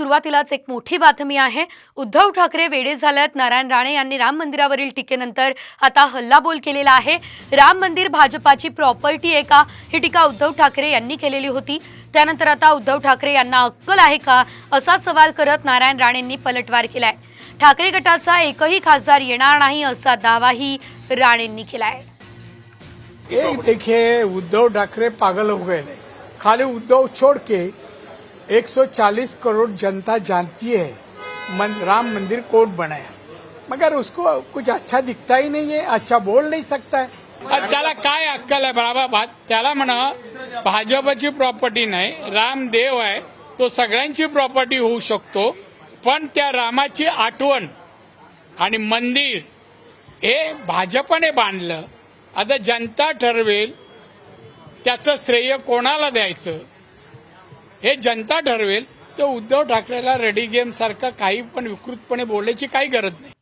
सुरुवातीलाच एक मोठी बातमी आहे. उद्धव ठाकरे वेडे झाल्यात. नारायण राणे यांनी राम मंदिरावरील टीकेनंतर आता हल्लाबोल केलेला आहे. राम मंदिर भाजपाची प्रॉपर्टी आहे का? ही टीका उद्धव ठाकरे यांनी केलेली होती. त्यानंतर आता उद्धव ठाकरे यांना अक्कल आहे का? असा सवाल करत नारायण राणेंनी पलटवार केलाय. ठाकरे गटाचा एकही खासदार येणार नाही असा दावाही राणेंनी केलाय. एक देखिए उद्धव ठाकरे पागल हो गए खाली उद्धव छोड़ के 140 करोड़ जनता जानती है मन, राम मंदिर कोर्ट बनाया मगर उसको कुछ अच्छा दिखता ही नहीं है अच्छा बोल नहीं सकता है। त्याला काय अक्कल आहे बाबा त्याला म्हणा भाजपची प्रॉपर्टी नाही राम देव आहे तो सगळ्यांची प्रॉपर्टी होऊ शकतो पण त्या रामाची आठवण आणि मंदिर हे भाजपने बांधलं. आता जनता ठरवेल त्याचं श्रेय कोणाला द्यायचं? हे जनता ठरवेल तर उद्धव ठाकरेला रेडी गेम सारखं काही पण विकृतपणे बोलायची काही गरज नाही.